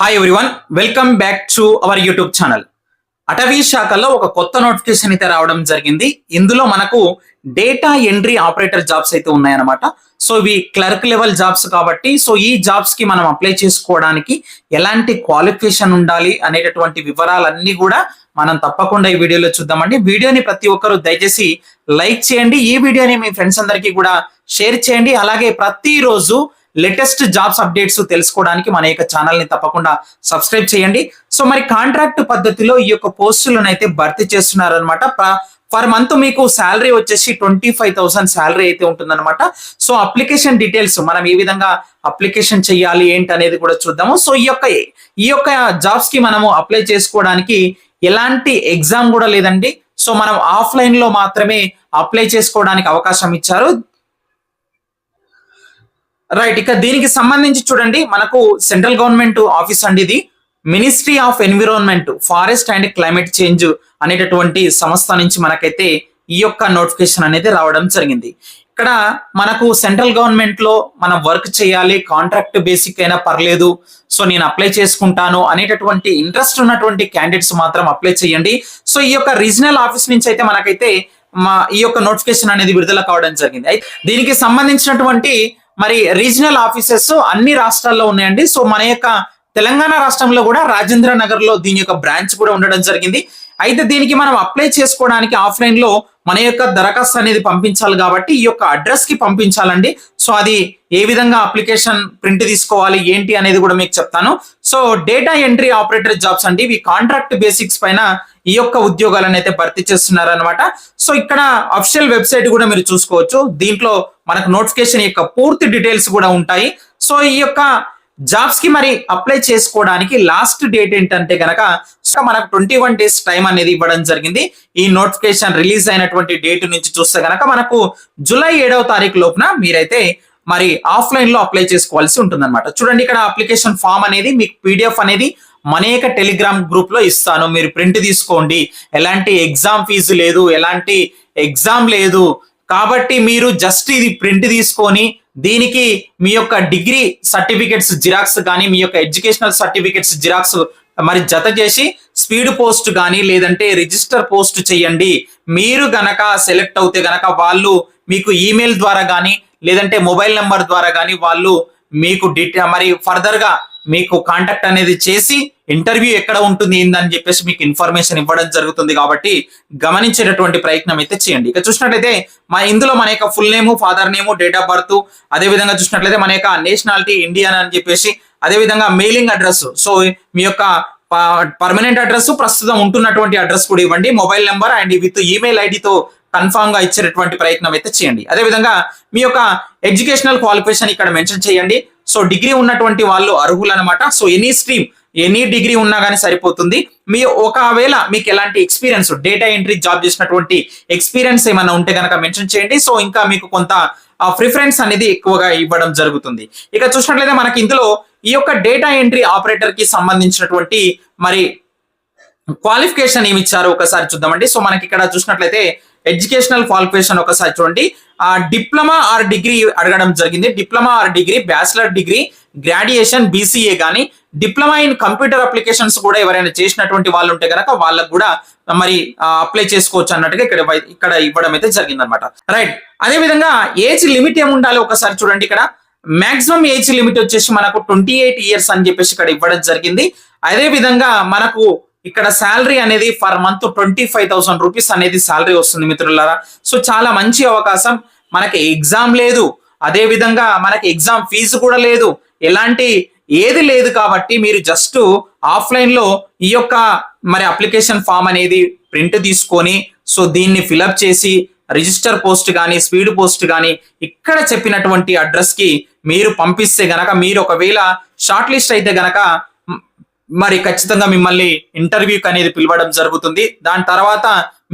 Hi everyone welcome back to our YouTube channel అటవీ శాఖలో ఒక కొత్త నోటిఫికేషన్ అయితే రావడం జరిగింది. ఇందులో మనకు డేటా ఎంట్రీ ఆపరేటర్ జాబ్స్ అయితే ఉన్నాయన్నమాట. సో ఇవి క్లర్క్ లెవెల్ జాబ్స్ కాబట్టి సో ఈ జాబ్స్కి మనం అప్లై చేసుకోవడానికి ఎలాంటి క్వాలిఫికేషన్ ఉండాలి అనేటటువంటి వివరాలన్నీ కూడా మనం తప్పకుండా ఈ వీడియోలో చూద్దామండి. వీడియోని ప్రతి ఒక్కరూ దయచేసి లైక్ చేయండి. ఈ వీడియోని మీ ఫ్రెండ్స్ అందరికీ కూడా షేర్ చేయండి. అలాగే ప్రతిరోజు లేటెస్ట్ జాబ్స్ అప్డేట్స్ తెలుసుకోవడానికి మన యొక్క ఛానల్ని తప్పకుండా సబ్స్క్రైబ్ చేయండి. సో మరి కాంట్రాక్ట్ పద్ధతిలో ఈ యొక్క పోస్టులను అయితే భర్తీ చేస్తున్నారనమాట పర్ మంత్ మీకు శాలరీ వచ్చేసి ట్వంటీ ఫైవ్ థౌసండ్ శాలరీ అయితే ఉంటుందన్నమాట. సో అప్లికేషన్ డీటెయిల్స్ మనం ఏ విధంగా అప్లికేషన్ చేయాలి ఏంటి అనేది కూడా చూద్దాము. సో ఈ యొక్క ఈ యొక్క జాబ్స్కి మనము అప్లై చేసుకోవడానికి ఎలాంటి ఎగ్జామ్ కూడా లేదండి. సో మనం ఆఫ్లైన్లో మాత్రమే అప్లై చేసుకోవడానికి అవకాశం ఇచ్చారు. రైట్ ఇక దీనికి సంబంధించి చూడండి మనకు సెంట్రల్ గవర్నమెంట్ ఆఫీస్ అండి ఇది. Ministry of environment forest and climate change అనేటటువంటి సంస్థ నుంచి మనకైతే ఈ యొక్క నోటిఫికేషన్ అనేది రావడం జరిగింది. ఇక్కడ మనకు సెంట్రల్ గవర్నమెంట్లో మనం వర్క్ చేయాలి కాంట్రాక్ట్ బేసిక్ అయినా పర్లేదు సో నేను అప్లై చేసుకుంటాను అనేటటువంటి ఇంట్రెస్ట్ ఉన్నటువంటి క్యాండిడేట్స్ మాత్రం అప్లై చేయండి. సో ఈ యొక్క రీజనల్ ఆఫీస్ నుంచి అయితే మనకైతే మా ఈ యొక్క నోటిఫికేషన్ అనేది విడుదల కావడం జరిగింది. దీనికి సంబంధించినటువంటి మరి రీజనల్ ఆఫీసెస్ అన్ని రాష్ట్రాల్లో ఉన్నాయండి. సో మన యొక్క తెలంగాణ రాష్ట్రంలో కూడా రాజేంద్ర నగర్లో దీని యొక్క బ్రాంచ్ కూడా ఉండడం జరిగింది. అయితే దీనికి మనం అప్లై చేసుకోవడానికి ఆఫ్లైన్లో మన యొక్క దరఖాస్తు అనేది పంపించాలి కాబట్టి ఈ యొక్క అడ్రస్కి పంపించాలండి. సో అది ఏ విధంగా అప్లికేషన్ ప్రింట్ తీసుకోవాలి ఏంటి అనేది కూడా మీకు చెప్తాను. So data entry operator jobs అండి. ఇవి కాంట్రాక్ట్ బేసిక్స్ పైన ఈ యొక్క ఉద్యోగాలను అయితే భర్తీ చేస్తున్నారు అనమాట సో ఇక్కడ అఫిషియల్ వెబ్సైట్ కూడా మీరు చూసుకోవచ్చు. దీంట్లో మనకు నోటిఫికేషన్ యొక్క పూర్తి డీటెయిల్స్ కూడా ఉంటాయి. సో ఈ యొక్క జాబ్స్కి మరి అప్లై చేసుకోవడానికి లాస్ట్ డేట్ ఏంటంటే కనుక మనకు ట్వంటీ వన్ డేస్ టైం అనేది ఇవ్వడం జరిగింది. ఈ నోటిఫికేషన్ రిలీజ్ అయినటువంటి డేట్ నుంచి చూస్తే కనుక మనకు జూలై ఏడవ తారీఖు లోపున మీరైతే మరి ఆఫ్లైన్లో అప్లై చేసుకోవాల్సి ఉంటుందన్నమాట. చూడండి ఇక్కడ అప్లికేషన్ ఫామ్ అనేది మీకు పీడిఎఫ్ అనేది మనేక టెలిగ్రామ్ గ్రూప్లో ఇస్తాను. మీరు ప్రింట్ తీసుకోండి. ఎలాంటి ఎగ్జామ్ ఫీజు లేదు ఎలాంటి ఎగ్జామ్ లేదు. కాబట్టి మీరు జస్ట్ ఇది ప్రింట్ తీసుకొని దీనికి మీ యొక్క డిగ్రీ సర్టిఫికెట్స్ జిరాక్స్ కానీ మీ యొక్క ఎడ్యుకేషనల్ సర్టిఫికెట్స్ జిరాక్స్ మరి జత చేసి స్పీడ్ పోస్ట్ కానీ లేదంటే రిజిస్టర్ పోస్ట్ చేయండి. మీరు గనక సెలెక్ట్ అవుతే గనక వాళ్ళు మీకు ఈమెయిల్ ద్వారా కానీ లేదంటే మొబైల్ నెంబర్ ద్వారా కానీ వాళ్ళు మీకు డిటే మరి ఫర్దర్గా మీకు కాంటాక్ట్ అనేది చేసి ఇంటర్వ్యూ ఎక్కడ ఉంటుంది ఏందని చెప్పేసి మీకు ఇన్ఫర్మేషన్ ఇవ్వడం జరుగుతుంది కాబట్టి గమనించేటటువంటి ప్రయత్నం అయితే చేయండి. ఇక చూసినట్లయితే మా ఇందులో మన యొక్క full name father name date of birth అదే విధంగా చూసినట్లయితే మన యొక్క నేషనాలిటీ ఇండియన్ అని చెప్పేసి అదే విధంగా మెయిలింగ్ అడ్రస్ సో మీ యొక్క పర్మనెంట్ అడ్రస్ ప్రస్తుతం ఉంటున్నటువంటి అడ్రస్ కూడా ఇవ్వండి. Mobile number and with email ఐడితో కన్ఫామ్గా ఇచ్చేటటువంటి ప్రయత్నం అయితే చేయండి. అదే విధంగా మీ యొక్క ఎడ్యుకేషనల్ క్వాలిఫికేషన్ ఇక్కడ మెన్షన్ చేయండి. సో డిగ్రీ ఉన్నటువంటి వాళ్ళు అర్హులు అనమాట so any stream any degree ఉన్నా కానీ సరిపోతుంది. మీ ఒకవేళ మీకు ఎలాంటి ఎక్స్పీరియన్స్ డేటా ఎంట్రీ జాబ్ చేసినటువంటి ఎక్స్పీరియన్స్ ఏమైనా ఉంటే కనుక మెన్షన్ చేయండి. సో ఇంకా మీకు కొంత ప్రిఫరెన్స్ అనేది ఎక్కువగా ఇవ్వడం జరుగుతుంది. ఇక చూసినట్లయితే మనకి ఇందులో ఈ యొక్క డేటా ఎంట్రీ ఆపరేటర్కి సంబంధించినటువంటి మరి క్వాలిఫికేషన్ ఏమి ఇచ్చారు ఒకసారి చూద్దామండి. సో మనకి ఇక్కడ చూసినట్లయితే ఎడ్యుకేషనల్ క్వాలిఫికేషన్ ఒకసారి చూడండి. ఆ డిప్లొమా ఆర్ డిగ్రీ అడగడం జరిగింది. Diploma or degree bachelor degree graduation BCA కానీ డిప్లొమా ఇన్ కంప్యూటర్ అప్లికేషన్స్ కూడా ఎవరైనా చేసినటువంటి వాళ్ళు ఉంటే కనుక వాళ్ళకు కూడా మరి అప్లై చేసుకోవచ్చు అన్నట్టుగా ఇక్కడ ఇక్కడ ఇవ్వడం అయితే జరిగింది అనమాట రైట్. అదే విధంగా ఏజ్ లిమిట్ ఏమి ఉండాలి ఒకసారి చూడండి ఇక్కడ. మాక్సిమం ఏజ్ లిమిట్ వచ్చేసి మనకు ట్వంటీ ఎయిట్ ఇయర్స్ అని చెప్పేసి ఇక్కడ ఇవ్వడం జరిగింది. అదే విధంగా మనకు ఇక్కడ శాలరీ అనేది for month twenty five thousand rupees అనేది శాలరీ వస్తుంది మిత్రులారా. సో చాలా మంచి అవకాశం. మనకి ఎగ్జామ్ లేదు. అదే విధంగా మనకి ఎగ్జామ్ ఫీజు కూడా లేదు. ఎలాంటి ఏది లేదు కాబట్టి మీరు జస్ట్ ఆఫ్లైన్లో ఈ యొక్క మరి అప్లికేషన్ ఫామ్ అనేది ప్రింట్ తీసుకొని సో దీన్ని ఫిలప్ చేసి రిజిస్టర్ పోస్ట్ కానీ స్పీడ్ పోస్ట్ కానీ ఇక్కడ చెప్పినటువంటి అడ్రస్కి మీరు పంపిస్తే గనక మీరు ఒకవేళ షార్ట్ లిస్ట్ అయితే గనక మరి ఖచ్చితంగా మిమ్మల్ని ఇంటర్వ్యూకి అనేది పిలవడం జరుగుతుంది. దాని తర్వాత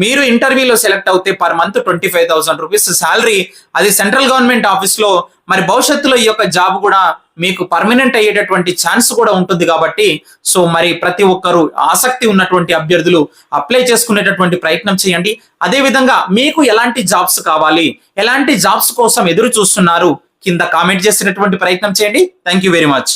మీరు ఇంటర్వ్యూలో సెలెక్ట్ అవుతే per month twenty five thousand rupees salary అది సెంట్రల్ గవర్నమెంట్ ఆఫీస్లో మరి భవిష్యత్తులో ఈ యొక్క జాబ్ కూడా మీకు పర్మనెంట్ అయ్యేటటువంటి ఛాన్స్ కూడా ఉంటుంది కాబట్టి సో మరి ప్రతి ఒక్కరు ఆసక్తి ఉన్నటువంటి అభ్యర్థులు అప్లై చేసుకునేటటువంటి ప్రయత్నం చేయండి. అదే విధంగా మీకు ఎలాంటి జాబ్స్ కావాలి ఎలాంటి జాబ్స్ కోసం ఎదురు చూస్తున్నారు కింద కామెంట్ చేసినటువంటి ప్రయత్నం చేయండి. Thank you very much